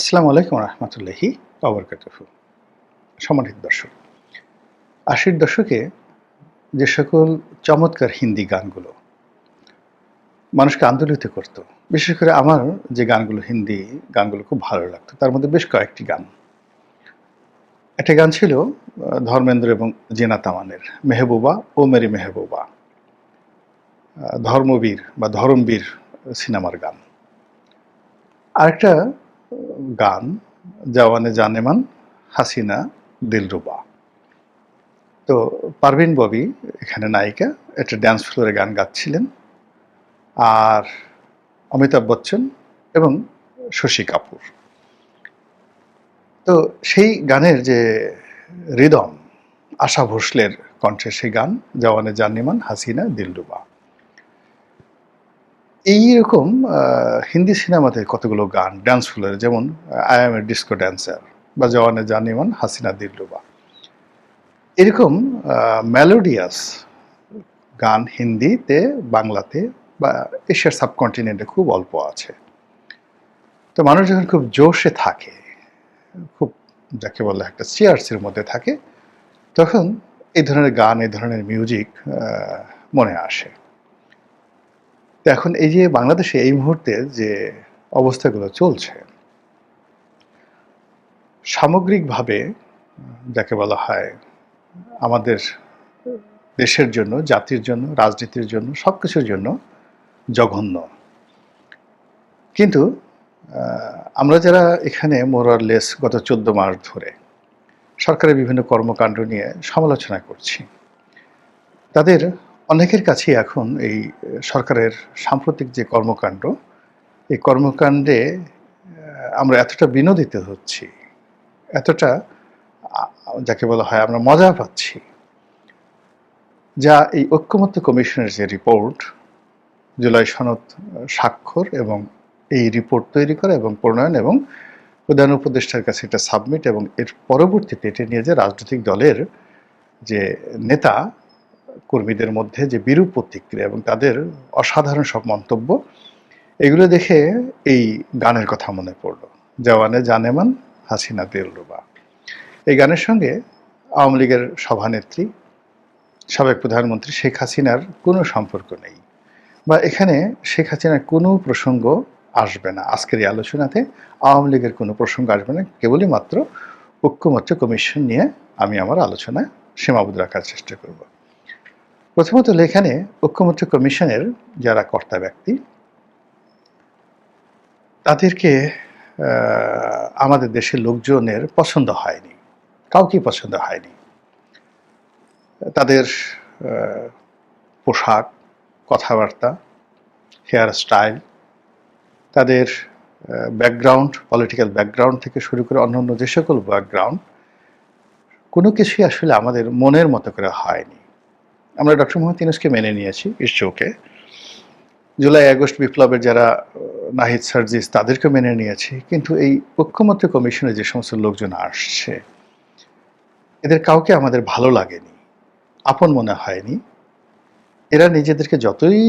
আসসালামু আলাইকুম রহমতুল্লাহি অবরকাতুহু সম্মানিত দর্শক, আশির দশকে যে সকল চমৎকার হিন্দি গানগুলো মানুষকে আন্দোলিত করত, বিশেষ করে আমার যে গানগুলো, হিন্দি গানগুলো খুব ভালো লাগতো, তার মধ্যে বেশ কয়েকটি গান। একটা গান ছিল ধর্মেন্দ্র এবং জেনা তামানের মেহবুবা ও মেরি মেহবুবা ধর্মবীর বা ধরমবীর সিনেমার গান। আরেকটা গান, জওয়ানে জানেমান, হাসিনা, দিলরুবা। তো পারভিন ববি, এখানে নায়িকা, একটা ড্যান্স ফ্লোরে গান গাচ্ছিলেন। আর অমিতাভ বচ্চন এবং শশী কাপুর। তো সেই গানের যে রিদম আশা ভোসলের কণ্ঠে সেই গান, জওয়ানে জানিমান, হাসিনা, দিলরুবা। এইরকম হিন্দি সিনেমাতে কতগুলো গান ড্যান্স ফ্লোরে যেমন I am a disco dancer বা জওয়ানে জানিমান হাসিনা দিল্লুবা এরকম মেলোডিয়াস গান হিন্দিতে, বাংলাতে বা এশিয়ার সাবকন্টিনেন্টে খুব অল্প আছে। তো মানুষ যখন খুব জোশে থাকে, খুব যাকে বলে একটা চেয়ার্সের মধ্যে থাকে, তখন এই ধরনের গান, এই ধরনের মিউজিক মনে আসে। তো এখন এই যে বাংলাদেশে এই মুহূর্তে যে অবস্থাগুলো চলছে, সামগ্রিকভাবে যাকে বলা হয় আমাদের দেশের জন্য, জাতির জন্য, রাজনীতির জন্য সব কিছুর জন্য জঘন্য। কিন্তু আমরা যারা এখানে মোরার লেস গত চোদ্দ মাস ধরে সরকারের বিভিন্ন কর্মকাণ্ড নিয়ে সমালোচনা করছি, তাদের অনেকের কাছেই এখন এই সরকারের সাম্প্রতিক যে কর্মকাণ্ড, এই কর্মকাণ্ডে আমরা এতটা বিনোদিত হচ্ছি, এতটা যাকে বলা হয় আমরা মজা পাচ্ছি, যা এই ঐক্যমত্য কমিশনের যে রিপোর্ট, জুলাই সনদ স্বাক্ষর এবং এই রিপোর্ট তৈরি করা এবং প্রণয়ন এবং প্রধান উপদেষ্টার কাছে এটা সাবমিট এবং এর পরবর্তীতে এটা নিয়ে যে রাজনৈতিক দলের যে নেতা কর্মীদের মধ্যে যে বিরূপ প্রতিক্রিয়া এবং তাদের অসাধারণ সব মন্তব্য, এগুলো দেখে এই গানের কথা মনে পড়ল। জওয়ানে জানেমান হাসিনা দিলরুবা এই গানের সঙ্গে আওয়ামী লীগের সভানেত্রী, সাবেক প্রধানমন্ত্রী শেখ হাসিনার কোনো সম্পর্ক নেই বা এখানে শেখ হাসিনার কোনো প্রসঙ্গ আসবে না। আজকের এই আলোচনাতে আওয়ামী লীগের কোনো প্রসঙ্গ আসবে না, কেবলই মাত্র ঐক্যমত্য কমিশন নিয়ে আমি আমার আলোচনা সীমাবদ্ধ রাখার চেষ্টা করব। প্রথমত হলো এখানে ঐক্যমত্য কমিশনের যারা কর্তা ব্যক্তি, তাদেরকে আমাদের দেশের লোকজনের পছন্দ হয়নি, কাউকেই পছন্দ হয়নি। তাদের পোশাক, কথাবার্তা, হেয়ার স্টাইল, তাদের ব্যাকগ্রাউন্ড, পলিটিক্যাল ব্যাকগ্রাউন্ড থেকে শুরু করে অন্য অন্য যে সকল ব্যাকগ্রাউন্ড, কোনো কিছুই আসলে আমাদের মনের মতো করে হয়নি। আমরা ডক্টর মোহাম্মদ মেনে নিয়েছি ইস্যুকে জুলাই, আগস্ট বিপ্লবের যারা নাহিদ সার্জিস তাদেরকে মেনে নিয়েছি, কিন্তু এই ঐক্যমত্য কমিশনে যে সমস্ত লোকজন আসছে, এদের কাউকে আমাদের ভালো লাগেনি, আপন মনে হয়নি। এরা নিজেদেরকে যতই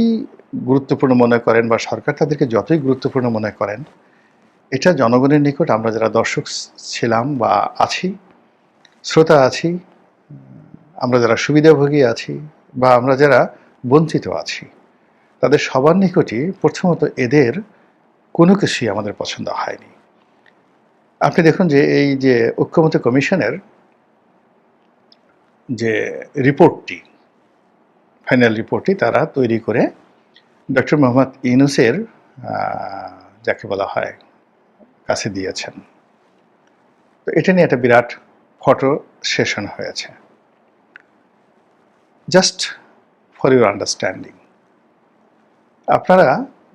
গুরুত্বপূর্ণ মনে করেন বা সরকার তাদেরকে যতই গুরুত্বপূর্ণ মনে করেন, এটা জনগণের নিকট, আমরা যারা দর্শক ছিলাম বা আছি, শ্রোতা আছি, আমরা যারা সুবিধাভোগী আছি বা আমরা যারা বঞ্চিত আছি, তাদের সবার নিকটই প্রথমত এদের কোনো কিছুই আমাদের পছন্দ হয়নি। আপনি দেখুন যে এই যে ঐক্যমত্য কমিশনের যে রিপোর্টটি, ফাইনাল রিপোর্টটি তারা তৈরি করে ডক্টর মোহাম্মদ ইউনুসের যাকে বলা হয়, কাছে দিয়েছেন। তো এটা নিয়ে একটা বিরাট ফটো সেশন হয়েছে। জাস্ট ফর ইউর আন্ডারস্ট্যান্ডিং আপনারা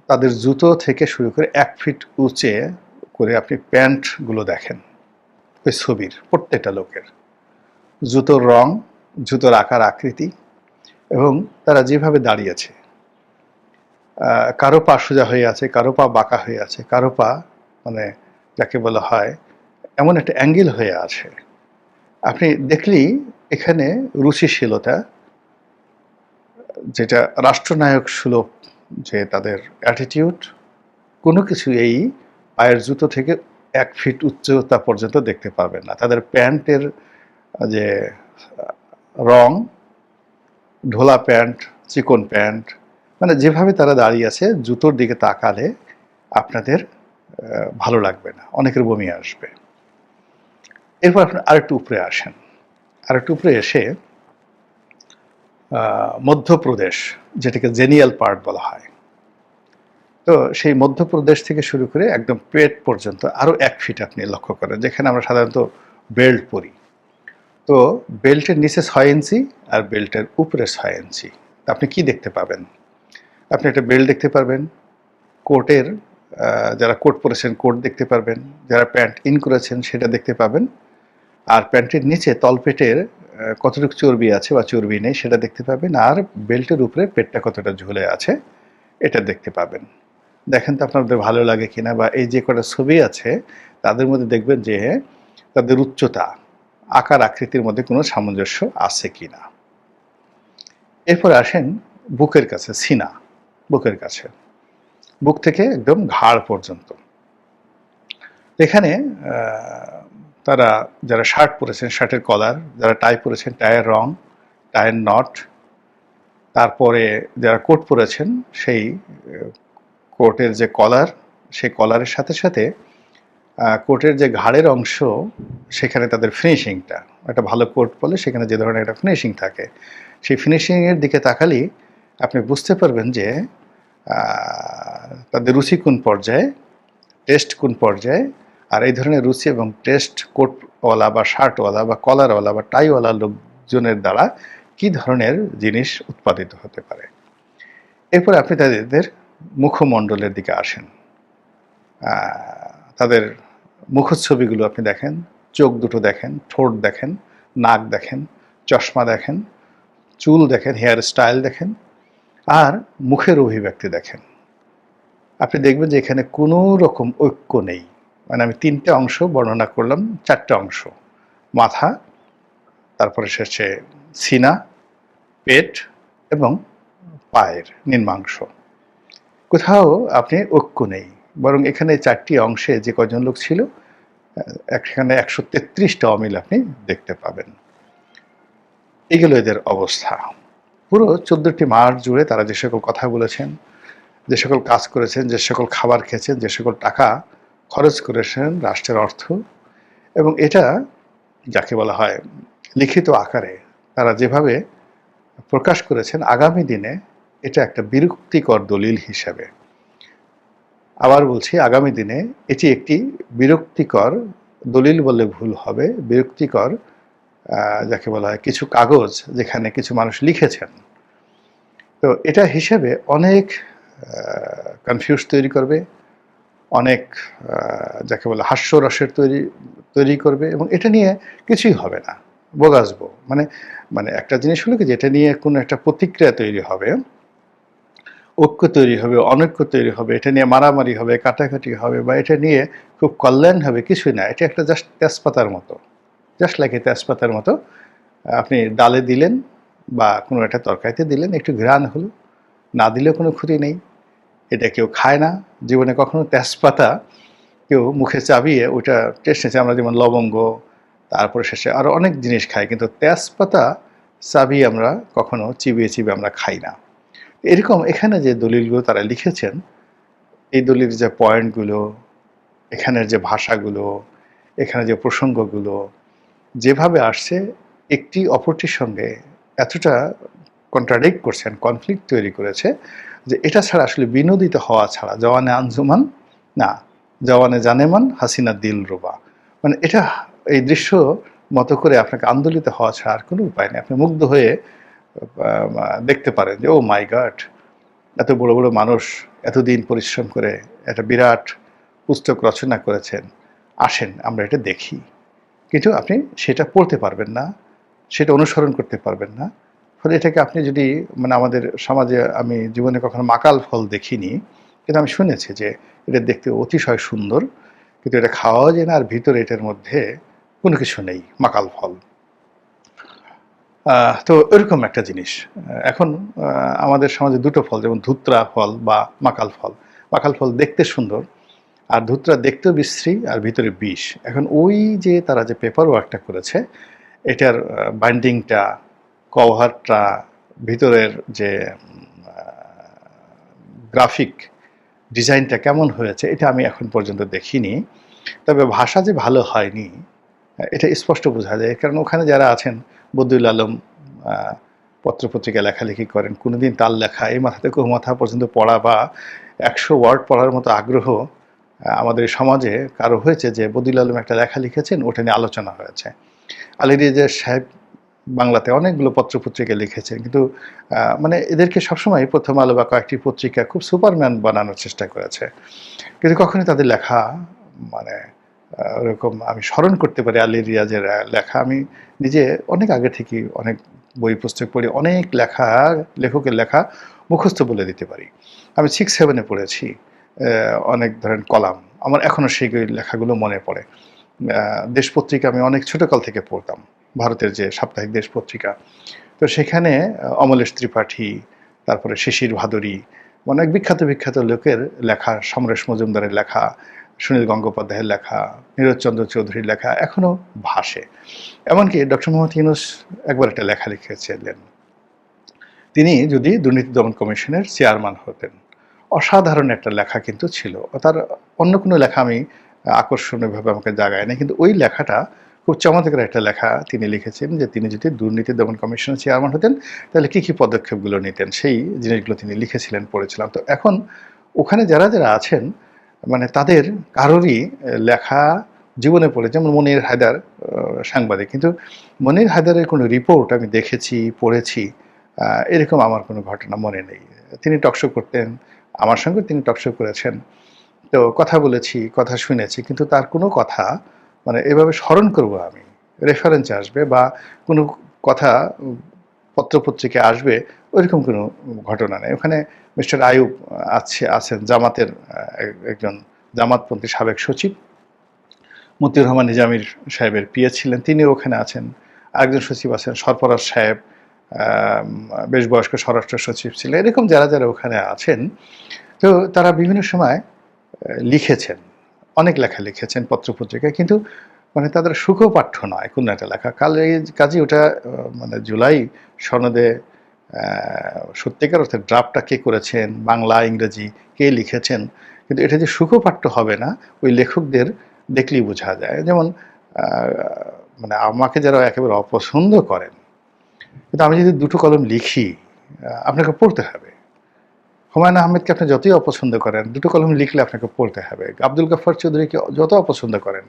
তাদের জুতো থেকে শুরু করে এক ফিট উঁচে করে আপনি প্যান্টগুলো দেখেন ওই ছবির, প্রত্যেকটা লোকের। জুতোর রং, জুতোর আকার, আকৃতি এবং তারা যেভাবে দাঁড়িয়েছে। কারও পা সোজা হয়ে আছে, কারও পা বাঁকা হয়ে আছে, কারও পা মানে যাকে বলা হয় এমন একটা অ্যাঙ্গেল হয়ে আছে। আপনি দেখলেই এখানে রুচিশীলতা যেটা রাষ্ট্রনায়ক সুলভ, যে তাদের অ্যাটিটিউড কোনো কিছু এই পায়ের জুতো থেকে এক ফিট উচ্চতা পর্যন্ত দেখতে পারবেন না। তাদের প্যান্টের যে রং, ঢোলা প্যান্ট, চিকন প্যান্ট মানে যেভাবে তারা দাঁড়িয়ে আছে, জুতোর দিকে তাকালে আপনাদের ভালো লাগবে না, অনেকের বমি আসবে। এরপর আপনি আরেকটু উপরে আসেন। আরেকটু উপরে এসে মধ্যপ্রদেশ, যেটাকে জেনিয়াল পার্ট বলা হয়। তো সেই মধ্যপ্রদেশ থেকে শুরু করে একদম পেট পর্যন্ত আরও এক ফিট আপনি লক্ষ্য করেন, যেখানে আমরা সাধারণত বেল্ট পরি। তো বেল্টের নিচে ছয় ইঞ্চি আর বেল্টের উপরে ছয় ইঞ্চি। আপনি কি দেখতে পাবেন? আপনি একটা বেল্ট দেখতে পারবেন, কোটের যারা কোট পরেছেন কোট দেখতে পারবেন, যারা প্যান্ট ইন করেছেন সেটা দেখতে পাবেন। আর প্যান্টের নিচে তলপেটের কতটুকু চর্বি আছে বা চর্বি নেই সেটা দেখতে পাবেন, আর বেল্টের উপরে পেটটা কতটা ঝুলে আছে এটা দেখতে পাবেন। দেখেন তো আপনাদের ভালো লাগে কিনা, বা এই যে কটা ছবি আছে, তাদের মধ্যে দেখবেন যে তাদের উচ্চতা, আকার, আকৃতির মধ্যে কোনো সামঞ্জস্য আছে কি না এরপর আসেন বুকের কাছে, সিনা, বুকের কাছে। বুক থেকে একদম ঘাড় পর্যন্ত। এখানে তারা যারা শার্ট পরেছেন শার্টের কলার যারা টাই পরেছেন টায়ের রং টায়ের নট তারপরে যারা কোট পরেছেন, সেই কোটের যে কলার সেই কলারের সাথে সাথে কোটের যে ঘাড়ের অংশ, সেখানে তাদের ফিনিশিংটা একটা ভালো কোট বলে সেখানে যে ধরনের একটা ফিনিশিং থাকে। সেই ফিনিশিংয়ের দিকে তাকালেই আপনি বুঝতে পারবেন যে তাদের রুচি কোন পর্যায়ে টেস্ট কোন পর্যায়ে আর এই ধরনের রুচি এবং টেস্ট কোটওয়ালা বা শার্টওয়ালা বা কলারওয়ালা বা টাইওয়ালা লোকজনের দ্বারা কি ধরনের জিনিস উৎপাদিত হতে পারে? এরপর আপনি তাদের মুখমণ্ডলের দিকে আসেন। তাদের মুখচ্ছবিগুলো আপনি দেখেন, চোখ দুটো দেখেন, ঠোঁট দেখেন, নাক দেখেন, চশমা দেখেন, চুল দেখেন হেয়ার স্টাইল দেখেন, আর মুখের অভিব্যক্তি দেখেন। আপনি দেখবেন যে এখানে কোনো রকম ঐক্য নেই। মানে আমি তিনটে অংশ বর্ণনা করলাম, চারটে অংশ। মাথা, তারপরে শেষে সিনা, পেট এবং পায়ের নিম্নাংশ। কোথাও আপনি ঐক্য নেই, বরং এখানে চারটি অংশে যে কজন লোক ছিল এখানে একশো তেত্রিশটা অমিল আপনি দেখতে পাবেন। এগুলো এদের অবস্থা। পুরো চোদ্দটি মাস জুড়ে তারা যে সকল কথা বলেছেন, যে সকল কাজ করেছেন, যে সকল খাবার খেয়েছেন, যে সকল টাকা খরচ করেছেন রাষ্ট্রের অর্থ এবং এটা যাকে বলা হয় লিখিত আকারে তারা যেভাবে প্রকাশ করেছেন আগামী দিনে এটা একটা বিরক্তিকর দলিল হিসাবে। আবার বলছি আগামী দিনে এটি একটি বিরক্তিকর দলিল বলে ভুল হবে, বিরক্তিকর যাকে বলা হয় কিছু কাগজ যেখানে কিছু মানুষ লিখেছেন। তো এটা হিসেবে অনেক কনফিউজ তৈরি করবে অনেক যাকে বলে হাস্যরসের তৈরি তৈরি করবে এবং এটা নিয়ে কিছুই হবে না বোগাসবো মানে মানে একটা জিনিস হলো কি যেটা নিয়ে কোনো একটা প্রতিক্রিয়া তৈরি হবে, ঐক্য তৈরি হবে, অনৈক্য তৈরি হবে, এটা নিয়ে মারামারি হবে, কাটাকাটি হবে বা এটা নিয়ে খুব কল্যাণ হবে, কিছুই না। এটা একটা জাস্ট তেজপাতার মতো, জাস্ট লাইক তেজপাতার মতো আপনি ডালে দিলেন বা কোনো একটা তরকারিতে দিলেন, একটু ঘ্রাণ হলো, না দিলেও কোনো ক্ষতি নেই। এটা কেউ খায় না। জীবনে কখনো তেজপাতা কেউ মুখে চাবিয়ে ওইটা টেস্ট নিয়েছে, আমরা যেমন লবঙ্গ, তারপরে শেষে আরও অনেক জিনিস খাই, কিন্তু তেজপাতা চাবিয়ে আমরা কখনো চিবিয়ে চিবিয়ে আমরা খাই না। এরকম এখানে যে দলিলগুলো তারা লিখেছেন, এই দলিলের যে পয়েন্টগুলো, এখানের যে ভাষাগুলো এখানে যে প্রসঙ্গগুলো, যেভাবে আসছে, একটি অপরটির সঙ্গে এতটা কন্ট্রাডিক্ট করছেন কনফ্লিক্ট তৈরি করেছে যে এটা ছাড়া আসলে বিনোদিত হওয়া ছাড়া, জওয়ানে আঞ্জুমান না, জওয়ানে জানেমান, হাসিনা দিল রোবা। মানে এটা, এই দৃশ্য মতো করে আপনাকে আন্দোলিত হওয়া ছাড়া আর কোনো উপায় নেই। আপনি মুগ্ধ হয়ে দেখতে পারেন যে, ও মাই গড, এত বড় বড় মানুষ এতদিন পরিশ্রম করে একটা বিরাট পুস্তক রচনা করেছেন। আসেন, আমরা এটা দেখি। কিন্তু আপনি সেটা পড়তে পারবেন না, সেটা অনুসরণ করতে পারবেন না। ফলে এটাকে আপনি যদি মানে আমাদের সমাজে আমি জীবনে কখনো মাকাল ফল দেখিনি, কিন্তু আমি শুনেছি যে এটা দেখতে অতিশয় সুন্দর, কিন্তু এটা খাওয়া যায় না, আর ভিতরে এটার মধ্যে কোনো কিছু নেই, মাকাল ফল। তো এরকম একটা জিনিস। এখন আমাদের সমাজে দুটো ফল, যেমন ধুত্রা ফল বা মাকাল ফল। মাকাল ফল দেখতে সুন্দর, আর ধূতরা দেখতেও বিশ্রী, আর ভিতরে বিষ। এখন ওই যে তারা যে পেপার ওয়ার্কটা করেছে, এটার বাইন্ডিংটা কভারটা ভিতরের যে গ্রাফিক ডিজাইনটা কেমন হয়েছে, এটা আমি এখন পর্যন্ত দেখিনি। তবে ভাষা যে ভালো হয়নি, এটা স্পষ্ট বোঝা যায়। কারণ ওখানে যারা আছেন বদুল আলম পত্রপত্রিকা লেখালেখি করেন, কোনোদিন তার লেখা, এই মাথা থেকে মাথা পর্যন্ত পড়া বা একশো ওয়ার্ড পড়ার মতো আগ্রহ আমাদের সমাজে কারও হয়েছে যে বদুল আলম একটা লেখা লিখেছেন, ওটা নিয়ে আলোচনা হয়েছে। আলী রেজা সাহেব বাংলাতে অনেকগুলো পত্রপত্রিকা লিখেছেন। কিন্তু মানে এদেরকে সবসময় প্রথম আলো বা কয়েকটি পত্রিকা খুব সুপারম্যান বানানোর চেষ্টা করেছে। কিন্তু কখনোই তাদের লেখা মানে ওরকম আমি স্মরণ করতে পারি আলী রিয়াজের লেখা। আমি নিজে অনেক আগে থেকে অনেক বই, পুস্তক পড়ি অনেক লেখা, লেখকের লেখা মুখস্থ বলে দিতে পারি। আমি সিক্স সেভেনে পড়েছি অনেক ধরেন কলাম। আমার এখনও সেই লেখাগুলো মনে পড়ে। দেশ পত্রিকা আমি অনেক ছোটকাল থেকে পড়তাম। ভারতের যে সাপ্তাহিক দেশ পত্রিকা। তো সেখানে অমলেশ ত্রিপাঠী, তারপরে শিশির ভাদুরী অনেক বিখ্যাত বিখ্যাত লোকের লেখা, সমরেশ মজুমদারের লেখা, সুনীল গঙ্গোপাধ্যায়ের লেখা, নীরজচন্দ্র চৌধুরীর লেখা এখনও ভাসে। এমনকি ডক্টর মোহাম্মদ ইউনুস একবার একটা লেখা লিখেছিলেন। তিনি যদি দুর্নীতি দমন কমিশনের চেয়ারম্যান হতেন, অসাধারণ একটা লেখা কিন্তু ছিল। তার অন্য কোনো লেখা আমি আকর্ষণীয়ভাবে আমাকে জাগায় না কিন্তু ওই লেখাটা খুব চমৎকার একটা লেখা তিনি লিখেছেন যে তিনি যদি দুর্নীতি দমন কমিশনের চেয়ারম্যান হতেন, তাহলে কী কী পদক্ষেপগুলো নিতেন? সেই জিনিসগুলো তিনি লিখেছিলেন, পড়েছিলাম। তো এখন ওখানে যারা যারা আছেন মানে তাদের কারোরই লেখা জীবনে পড়ে, যেমন মনির হায়দার সাংবাদিক, কিন্তু মনির হায়দারের কোনো রিপোর্ট আমি দেখেছি, পড়েছি এরকম আমার কোনো ঘটনা মনে নেই। তিনি টকশো করতেন, আমার সঙ্গে তিনি টকশো করেছেন। তো কথা বলেছি, কথা শুনেছি, কিন্তু তার কোনো কথা মানে এভাবে স্মরণ করব আমি। রেফারেন্স আসবে বা কোনো কথা উম, পত্রপত্রিকায় আসবে ওইরকম কোনো ঘটনা নেই। ওখানে মিস্টার আয়ুব আছে আছেন জামাতের একজন জামাতপন্থী সাবেক সচিব। মতিউর রহমান নিজামির সাহেবের পিএ ছিলেন তিনি ওখানে আছেন। আরেকজন সচিব আছেন সরফরাজ সাহেব বেশ বয়স্ক স্বরাষ্ট্র সচিব ছিলেন। এরকম যারা যারা ওখানে আছেন তো তারা বিভিন্ন সময় লিখেছেন। অনেক লেখা লিখেছেন পত্রপত্রিকায়, কিন্তু মানে তাদের সুখপাঠ্য নয় কোনো একটা লেখা। কালে কাজে ওটা মানে জুলাই সনদে সত্যিকার অর্থে ড্রাফটটা কে করেছেন, বাংলা, ইংরেজি কে লিখেছেন, কিন্তু এটা যে সুখপাঠ্য হবে না, ওই লেখকদের দেখলেই বোঝা যায়। যেমন মানে আমাকে যারা একেবারে অপছন্দ করেন, কিন্তু আমি যদি দুটো কলম লিখি আপনাকে পড়তে হবে। হুমায়ুন আহমেদকে আপনি যতই অপছন্দ করেন, দুটো কলম লিখলে আপনাকে পড়তে হবে। আব্দুল গাফার চৌধুরীকে যত অপছন্দ করেন,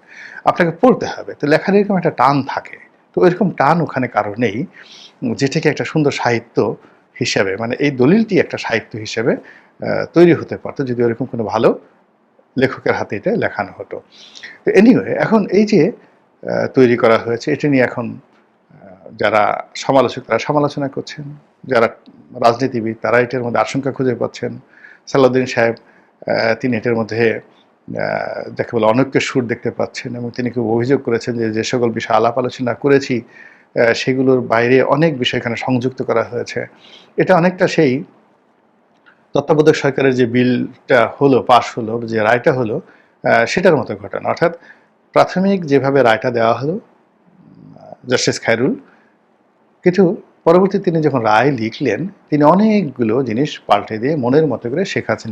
আপনাকে পড়তে হবে। তো লেখার এরকম একটা টান থাকে। তো এরকম টান ওখানে কারও নেই, যেটাকে একটা সুন্দর সাহিত্য হিসেবে মানে এই দলিলটি একটা সাহিত্য হিসেবে তৈরি হতে পারতো যদি ওরকম কোনো ভালো লেখকের হাতে এটা লেখানো হতো। তো এনিওয়ে এখন এই যে তৈরি করা হয়েছে, এটা নিয়ে এখন যারা সমালোচক, তারা সমালোচনা করছেন। যারা রাজনীতিবিদ, তারা এটার মধ্যে আশঙ্কা খুঁজে পাচ্ছেন। সালাউদ্দিন সাহেব তিনি এটার মধ্যে যাকে বলে অনৈক্যের সুর দেখতে পাচ্ছেন এবং তিনি খুব অভিযোগ করেছেন যে যে সকল বিষয় আলাপ আলোচনা করেছি সেগুলোর বাইরে অনেক বিষয় এখানে সংযুক্ত করা হয়েছে। এটা অনেকটা সেই তত্ত্বাবধায়ক সরকারের যে বিলটা হলো, পাশ হলো, যে রায়টা হলো সেটার মতো ঘটনা। অর্থাৎ প্রাথমিক যেভাবে রায়টা দেওয়া হলো জাস্টিস খায়রুল কিন্তু পরবর্তী তিনি যখন রায় লিখলেন, তিনি অনেকগুলো জিনিস পাল্টে দিয়ে মনের মতো করে শেখ হাসিনা